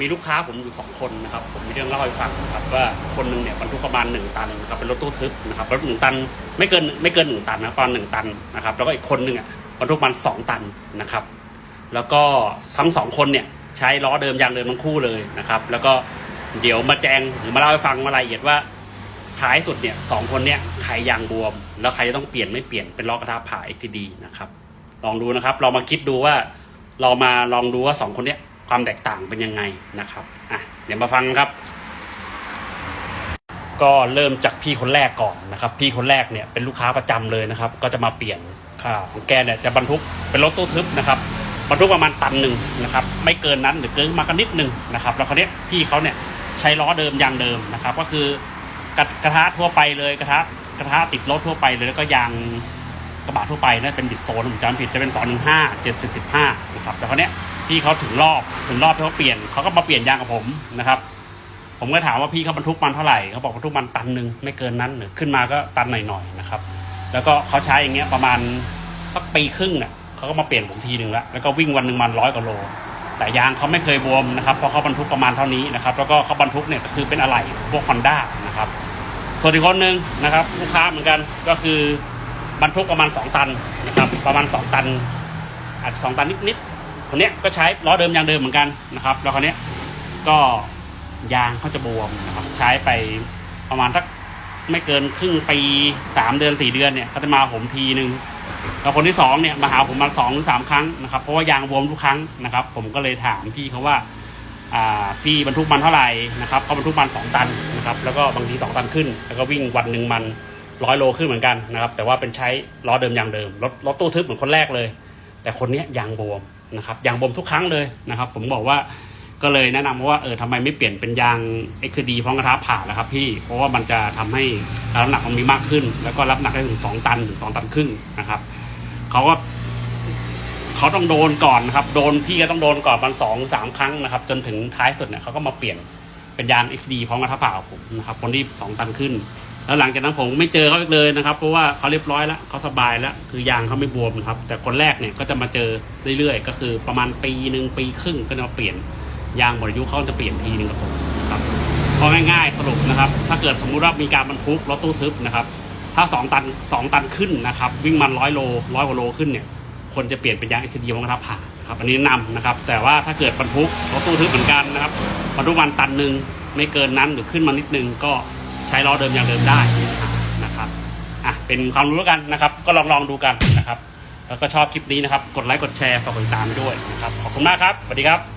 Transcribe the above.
มีลูกค้าผมอยู่สองคนนะครับผมมีเรื่องเล่าให้ฟังนะครับว่าคนหนึ่งเนี่ยบรรทุกประมาณหนึ่งตันนะครับเป็นรถตู้ทึบนะครับรถหนึ่งตันไม่เกินไม่เกินหนึ่งตันนะประมาณหนึ่งตันนะครับแล้วก็อีกคนหนึ่งอะบรรทุกประมาณสองตันนะครับ แล้วก็ทั้งสองคนเนี่ยใช้ล้อเดิมยางเดิมทั้งคู่เลยนะครับ แล้วก็เดี๋ยวมาแจ้งหรือมาเล่าให้ฟังมารายละเอียดว่าท้ายสุดเนี่ยสองคนเนี่ยใครยางบวม แล้วใครจะต้องเปลี่ยนไม่เปลี่ยนเป็นล้อกระทะผ่า XTD นะครับลองดูนะครับ เรามาคิดดูว่า เรามาลองดูว่าสองคนเนี้ย ความแตกต่างเป็นยังไงนะครับอะเดี๋ยวมาฟังครับ ก็เริ่มจากพี่คนแรกก่อนนะครับ พี่คนแรกเนี่ยเป็นลูกค้าประจำเลยนะครับ ก็จะมาเปลี่ยนค่าของแกเนี่ยจะบรรทุกเป็นรถตู้ทึบนะครับบรรทุกประมาณตันหนึ่งนะครับ ไม่เกินนั้นหรือเกินมากันนิดหนึ่งนะครับ แล้วคราวเนี้ยพี่เขาเนี่ยใช้ล้อเดิมยางเดิมนะครับ ก็คือกระกระทะทั่วไปเลยกระทะกระทะติดรถทั่วไปเลยแล้วก็ยางกระบะทั่วไปนั่นเป็นบิดโซนผมจำผิดจะเป็นสองหนึ่งห้าเจ็ดสิบสิบห้านะครับแล้วคราวเนี้ย พี่เขาถึงรอบถึงรอบที่เขาเปลี่ยนเขาก็มาเปลี่ยนยางกับผมนะครับ ผมก็ถามว่าพี่เขาบรรทุกมันเท่าไหร่เขาบอกบรรทุกมันตันหนึ่งไม่เกินนั้นหรือขึ้นมาก็ตันหน่อยๆนะครับ แล้วก็เขาใช้อย่างเงี้ยประมาณสักปีครึ่งเนี่ยเขาก็มาเปลี่ยนผมทีหนึ่งแล้วแล้วก็วิ่งวันหนึ่งมันร้อยกว่าโล แต่ยางเขาไม่เคยบวมนะครับเพราะเขาบรรทุกประมาณเท่านี้นะครับ แล้วก็เขาบรรทุกเนี่ยก็คือเป็นอะไหล่พวกฮอนด้านะครับส่วนอีกคนหนึ่งนะครับลูกค้าเหมือนกันก็คือบรรทุกประมาณ 2 ตันนะครับประมาณ 2 ตันอาจจะสองตันนิดๆ คนนี้ก็ใช้ล้อเดิมยางเดิมเหมือนกันนะครับแล้วคนเนี้ยก็ยางเขาจะบวมนะครับ ใช้ไปประมาณสักไม่เกินครึ่งปีสามเดือนสี่เดือนเนี่ยเขาจะมาผมทีหนึ่งแล้วคนที่สองเนี่ยมาหาผมมาสองหรือสามครั้งนะครับ เพราะว่ายางบวมทุกครั้งนะครับ ผมก็เลยถามพี่เขาว่าอ่าพี่บรรทุกมันเท่าไหร่นะครับเขาบรรทุกมันสองตันนะครับแล้วก็บางทีสองตันขึ้น แล้วก็วิ่งวันหนึ่งมันร้อยโลขึ้นเหมือนกันนะครับ แต่ว่าเป็นใช้ล้อเดิมยางเดิมรถรถตู้ทึบเหมือนคนแรกเลย แต่คนเนี้ยยางบวม นะครับยางบมทุกครั้งเลยนะครับ ผมบอกว่าก็เลยแนะนำว่าเออทำไมไม่เปลี่ยนเป็นยาง XD พร้อมกระทะผ่าแล้วครับพี่เพราะว่ามันจะทำให้น้ำหนักมันมีมากขึ้น แล้วก็รับหนักได้ถึงสองตันถึงสองตันครึ่งนะครับเขาก็เขาต้องโดนก่อนนะครับ โดนพี่ก็ต้องโดนก่อนมันสองสามครั้งนะครับ จนถึงท้ายสุดเนี่ยเขาก็มาเปลี่ยนเป็นยาง XD พร้อมกระทะเปล่าผมนะครับคนที่สองตันขึ้น แล้วหลังจากนั้นผมไม่เจอเขาอีกเลยนะครับ เพราะว่าเขาเรียบร้อยแล้วเขาสบายแล้ว คือยางเขาไม่บวมครับ แต่คนแรกเนี่ยก็จะมาเจอเรื่อยๆ ก็คือประมาณปีหนึ่งปีครึ่งก็จะมาเปลี่ยนยางหมดอายุเขาจะเปลี่ยนทีหนึ่งกับผมครับพอง่ายๆสรุปนะครับ ถ้าเกิดสมมุติว่ามีการบรรทุกรถตู้ทึบนะครับ ถ้าสองตันสองตันขึ้นนะครับ วิ่งมันร้อยโลร้อยกว่าโลขึ้นเนี่ยคนจะเปลี่ยนเป็นยาง s อ d ของกระผ่าครับอันนี้นำนะครับ แต่ว่าถ้าเกิดบรรทุกรถตู้ทึบเหมือนกันนะครับบรรทุกมันตันหนึ่งไม่เกินนั้นหรือขึ้นมานิดนึงก็ ใช้ล้อเดิมอย่างเดิมได้นะครับอะเป็นความรู้แล้วกันนะครับ ก็ลองลองดูกันนะครับ แล้วก็ชอบคลิปนี้นะครับ กดไลค์กดแชร์ฝากกดติดตามด้วยนะครับขอบคุณมากครับสวัสดีครับ